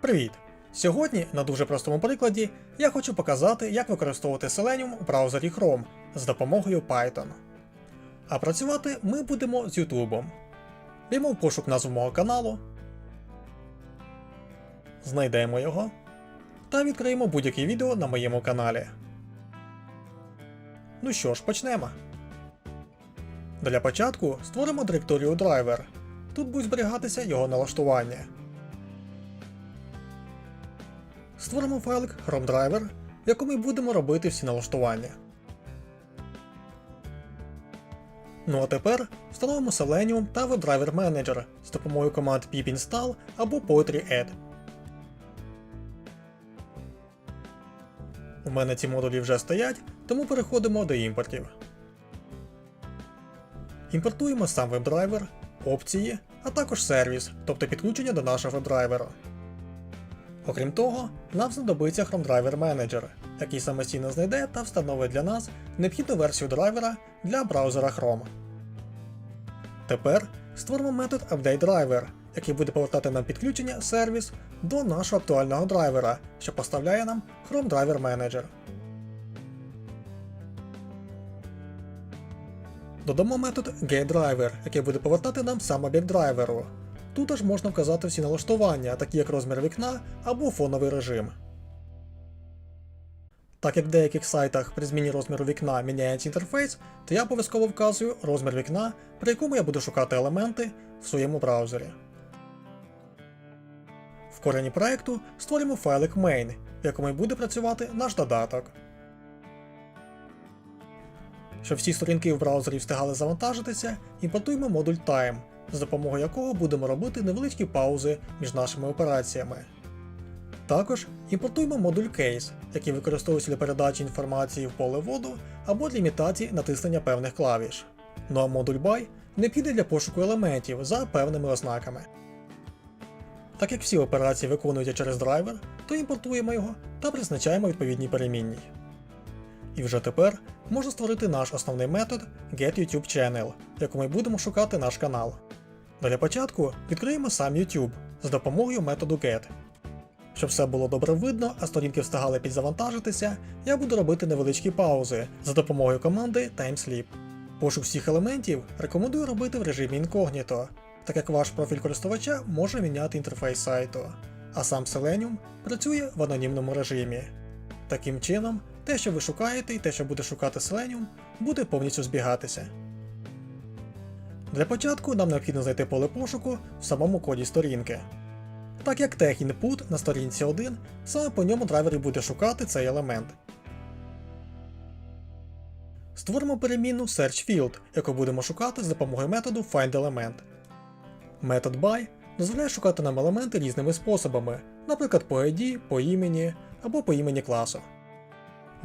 Привіт! Сьогодні на дуже простому прикладі я хочу показати, як використовувати Selenium у браузері Chrome з допомогою Python. А працювати ми будемо з YouTube. Віймо в пошук назву мого каналу, знайдемо його та відкриємо будь-яке відео на моєму каналі. Ну що ж, почнемо. Для початку створимо директорію Driver. Тут будуть зберігатися його налаштування. Створимо файлик ChromeDriver, в якому ми будемо робити всі налаштування. Ну а тепер встановимо Selenium та WebDriver Manager з допомогою команд pip install або poetry add. У мене ці модулі вже стоять, тому переходимо до імпортів. Імпортуємо сам WebDriver, опції, а також сервіс, тобто підключення до нашого веб-драйвера. Окрім того, нам знадобиться ChromeDriver Manager, який самостійно знайде та встановить для нас необхідну версію драйвера для браузера Chrome. Тепер створимо метод UpdateDriver, який буде повертати нам підключення сервіс до нашого актуального драйвера, що поставляє нам ChromeDriver Manager. Додамо метод GetDriver, який буде повертати нам сам об'єкт драйверу. Тут ж можна вказати всі налаштування, такі як розмір вікна або фоновий режим. Так як в деяких сайтах при зміні розміру вікна міняється інтерфейс, то я обов'язково вказую розмір вікна, при якому я буду шукати елементи в своєму браузері. В корені проекту створимо файлик main, в якому й буде працювати наш додаток. Щоб всі сторінки в браузері встигали завантажитися, імпортуємо модуль Time, з допомогою якого будемо робити невеличкі паузи між нашими операціями. Також імпортуємо модуль Case, який використовується для передачі інформації в поле воду або для імітації натиснення певних клавіш. Ну а модуль By необхідний для пошуку елементів за певними ознаками. Так як всі операції виконуються через драйвер, то імпортуємо його та призначаємо відповідній перемінній. І вже тепер можна створити наш основний метод GetYouTubeChannel, в якому будемо шукати наш канал. Для початку відкриємо сам YouTube з допомогою методу Get. Щоб все було добре видно, а сторінки встигали підзавантажитися, я буду робити невеличкі паузи за допомогою команди TimeSleep. Пошук всіх елементів рекомендую робити в режимі інкогніто, так як ваш профіль користувача може міняти інтерфейс сайту, а сам Selenium працює в анонімному режимі. Таким чином, те, що ви шукаєте, і те, що буде шукати Selenium, буде повністю збігатися. Для початку нам необхідно знайти поле пошуку в самому коді сторінки. Так як тег input на сторінці 1, саме по ньому драйвер буде шукати цей елемент. Створимо перемінну SearchField, яку будемо шукати з допомогою методу FindElement. Метод by дозволяє шукати нам елементи різними способами, наприклад, по ID, по імені або по імені класу.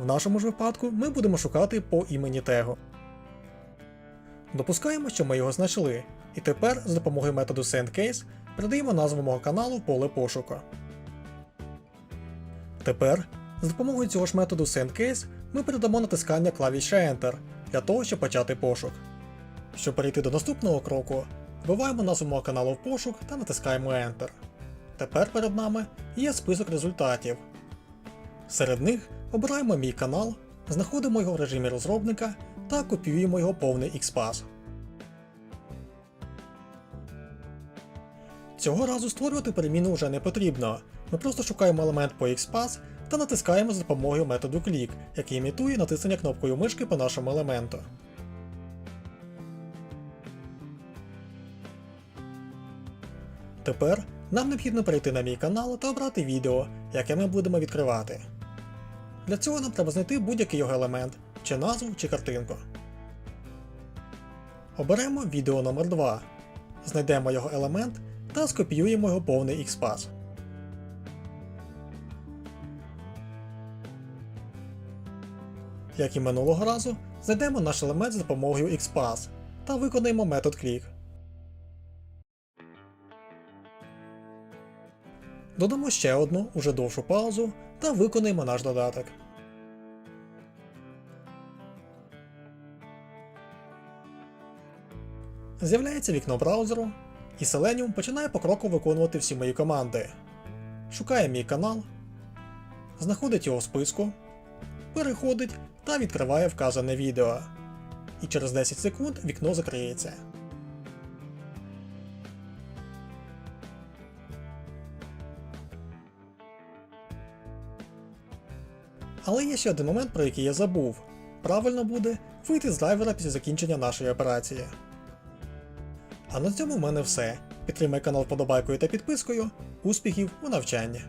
В нашому ж випадку ми будемо шукати по імені тегу. Допускаємо, що ми його знайшли, і тепер з допомогою методу SendCase передаємо назву мого каналу в поле пошуку. Тепер з допомогою цього ж методу SendCase ми передамо натискання клавіші Enter для того, щоб почати пошук. Щоб перейти до наступного кроку, вбиваємо назву мого каналу в пошук та натискаємо Enter. Тепер перед нами є список результатів. Серед них обираємо мій канал, знаходимо його в режимі розробника та копіюємо його повний XPath. Цього разу створювати переміну вже не потрібно. Ми просто шукаємо елемент по XPath та натискаємо за допомогою методу click, який імітує натиснення кнопкою мишки по нашому елементу. Тепер нам необхідно перейти на мій канал та обрати відео, яке ми будемо відкривати. Для цього нам треба знайти будь-який його елемент, чи назву, чи картинку. Оберемо відео номер 2 знайдемо його елемент та скопіюємо його повний XPath. Як і минулого разу, знайдемо наш елемент з допомогою XPath та виконаємо метод click. Додамо ще одну, уже довшу паузу та виконаємо наш додаток. З'являється вікно браузеру, і Selenium починає покроково виконувати всі мої команди. шукає мій канал, знаходить його в списку, переходить та відкриває вказане відео. І через 10 секунд вікно закриється. Але є ще один момент, про який я забув. Правильно буде вийти з драйвера після закінчення нашої операції. А на цьому в мене все. Підтримай канал вподобайкою та підпискою. Успіхів у навчанні!